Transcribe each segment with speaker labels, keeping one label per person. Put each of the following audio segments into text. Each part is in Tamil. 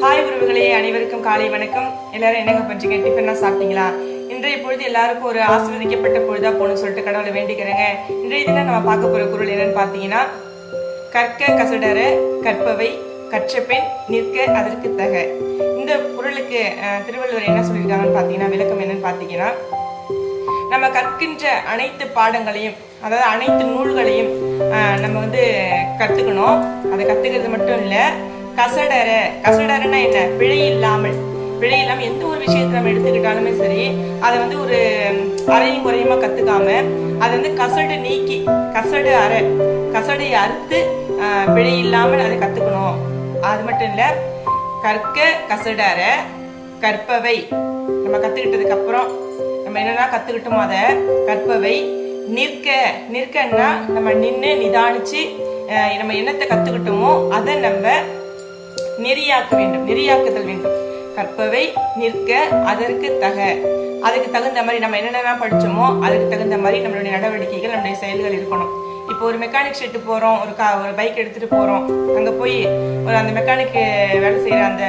Speaker 1: ஹாய் உறவுகளே அனைவருக்கும் காலை வணக்கம். எல்லாரும் என்னங்க பண்றீங்க? டிஃபன் சாப்பிட்டீங்களா? இன்றைய பொழுது எல்லாருக்கும் ஒரு ஆசீர்வதிக்கப்பட்ட பொழுதா போகணும்னு சொல்லிட்டு கடவுளை வேண்டிக்கிறேங்க. இன்றைய தினம் நம்ம பார்க்க போற குரல் என்னன்னு பார்த்தீங்கன்னா கற்க கசடர கற்பவை கற்ற பெண் நிற்க அதற்கு தக. இந்த குரலுக்கு அஹ், திருவள்ளுவர் என்ன சொல்லியிருக்காங்கன்னு பார்த்தீங்கன்னா விளக்கம் என்னன்னு பார்த்தீங்கன்னா நம்ம கற்கின்ற அனைத்து பாடங்களையும் அதாவது அனைத்து நூல்களையும் ஆஹ், நம்ம வந்து கற்றுக்கணும் அதை கற்றுக்கிறது மட்டும் இல்லை கசடர கசடரன்னா என்ன? பிழை இல்லாமல். பிழை இல்லாமல் எந்த ஒரு விஷயத்தை நம்ம எடுத்துக்கிட்டாலுமே சரி அதை வந்து ஒரு அரையும் குறையுமா கத்துக்காம அதை வந்து கசடு நீக்கி கசடு அரை கசடை அறுத்து பிழை இல்லாமல் அதை கற்றுக்கணும் அது மட்டும் இல்லை கற்க கசடர கற்பவை. நம்ம கத்துக்கிட்டதுக்கு அப்புறம் நம்ம என்னென்ன கத்துக்கிட்டோமோ அதை கற்பவை. நிற்க நிற்கன்னா நம்ம நின்று நிதானிச்சு நம்ம என்னத்தை கற்றுக்கிட்டோமோ அதை நம்ம நெறியாக்க வேண்டும் நெறியாக்குதல் வேண்டும். கற்பவை நிற்க அதற்கு தக. அதுக்கு தகுந்த மாதிரி நம்ம என்னென்ன படிச்சோமோ அதுக்கு தகுந்த மாதிரி நம்மளுடைய நடவடிக்கைகள் நம்மளுடைய செயல்கள் இருக்கணும். இப்போ ஒரு மெக்கானிக் ஷெட்டு போகிறோம் ஒரு கா ஒரு பைக் எடுத்துகிட்டு போகிறோம் அங்கே போய் ஒரு அந்த மெக்கானிக் வேலை செய்கிற அந்த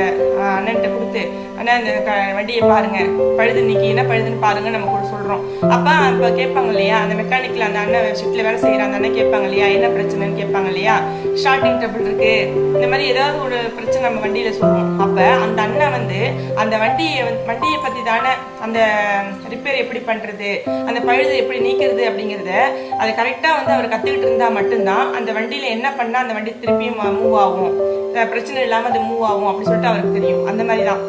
Speaker 1: அண்ணன்ட்ட கொடுத்து அண்ணா அந்த க வண்டியை பாருங்க. பழுது இன்னைக்கு என்ன பழுதுன்னு பாருங்க நம்ம கூட சொல்கிறோம் அப்போ இப்போ கேட்பாங்க இல்லையா அந்த மெக்கானிக்கில் அந்த அண்ணன் ஷெட்டில் வேலை செய்கிற அந்த அண்ணன் கேட்பாங்க இல்லையா என்ன பிரச்சனைன்னு கேட்பாங்க இல்லையா? ஷார்டிங் ட்ரபிள் இருக்கு. இந்த மாதிரி ஏதாவது ஒரு பிரச்சனை நம்ம வண்டியில் சொல்லுவோம். அப்போ அந்த அண்ணன் வந்து அந்த வண்டியை வண்டியை பற்றி தானே அந்த ரிப்பேர் எப்படி பண்ணுறது அந்த பழுது எப்படி நீக்கிறது அப்படிங்கிறத அதை கரெக்டாக வந்து அவர் பார்த்துக்கிட்டு இருந்தால் மட்டும்தான் அந்த வண்டியில் என்ன பண்ணால் அந்த வண்டி திருப்பியும் மூவ் ஆகும். பிரச்சனை இல்லாமல் அது மூவ் ஆகும் அப்படின்னு சொல்லிட்டு அவருக்கு தெரியும். அந்த மாதிரி தான்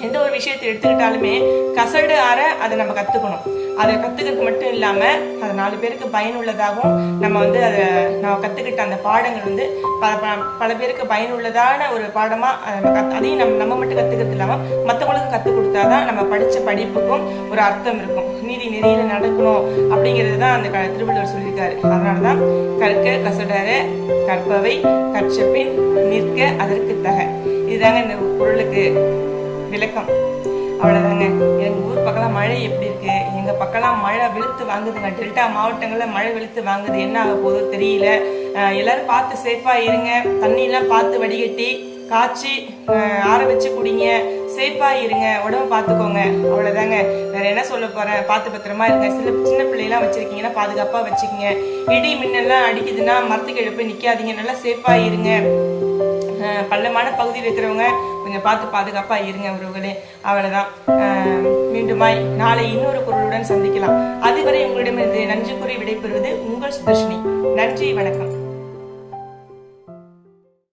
Speaker 1: எந்த ஒரு விஷயத்தை எடுத்துக்கிட்டாலுமே கசடு அற அதை நம்ம கற்றுக்கணும் அதை கற்றுக்கிறதுக்கு மட்டும் இல்லாமல் அது நாலு பேருக்கு பயனுள்ளதாகவும் நம்ம வந்து அதை நம்ம கற்றுக்கிட்ட அந்த பாடங்கள் வந்து பல பல- பல பேருக்கு பயனுள்ளதான ஒரு பாடமாக அதையும் நம்ம நம்ம மட்டும் கற்றுக்கிறது இல்லாமல் மற்றவங்களுக்கும் கற்றுக் கொடுத்தாதான் நம்ம படித்த படிப்புக்கும் ஒரு அர்த்தம் இருக்கும். நீதி நெறியில நடக்கணும் அப்படிங்கிறது தான் அந்த க- திருவள்ளுவர் சொல்லியிருக்காரு. அதனால தான் கற்க கசடர கற்பவை கற்றபின் நிற்க அதற்கு தக. இதுதாங்க இந்த பொருளுக்கு விளக்கம். அவ்வளோதாங்க எங்கள் ஊர் பக்கம்லாம் மழை எப்படி இருக்கு? எங்கள் பக்கம்லாம் மழை வெளுத்து வாங்குதுங்க. டெல்டா மாவட்டங்களில் மழை வெளுத்து வாங்குது. என்ன ஆக போதோ தெரியல. எல்லாரும் பார்த்து சேஃபாக இருங்க. தண்ணியெல்லாம் பார்த்து வடிகட்டி காய்ச்சி ஆற வச்சு குடிங்க. சேஃபாக இருங்க. உடம்பு பார்த்துக்கோங்க அவ்வளோதாங்க வேற என்ன சொல்ல போகிறேன் பார்த்து பத்திரமா இருங்க. சின்ன சின்ன பிள்ளைலாம் வச்சிருக்கீங்கன்னா பாதுகாப்பாக வச்சுக்கோங்க. இடி மின்னல்லாம் அடிக்குதுன்னா மரத்துக்கு எழுப்பி நிற்காதீங்க நல்லா சேஃபாக இருங்க. பள்ளமான பகுதியில் இருக்கிறவங்க கொஞ்சம் பார்த்து பாதுகாப்பாக இருங்க உறவுகளே. அவ்வளோதான் மீண்டுமாய் நாளை இன்னொரு பொருளுடன் சந்திக்கலாம். அதுவரை உங்களிடமிருந்து நன்றி கூறி விடைபெறுவது உங்கள் சுதர்ஷினி. நன்றி வணக்கம்.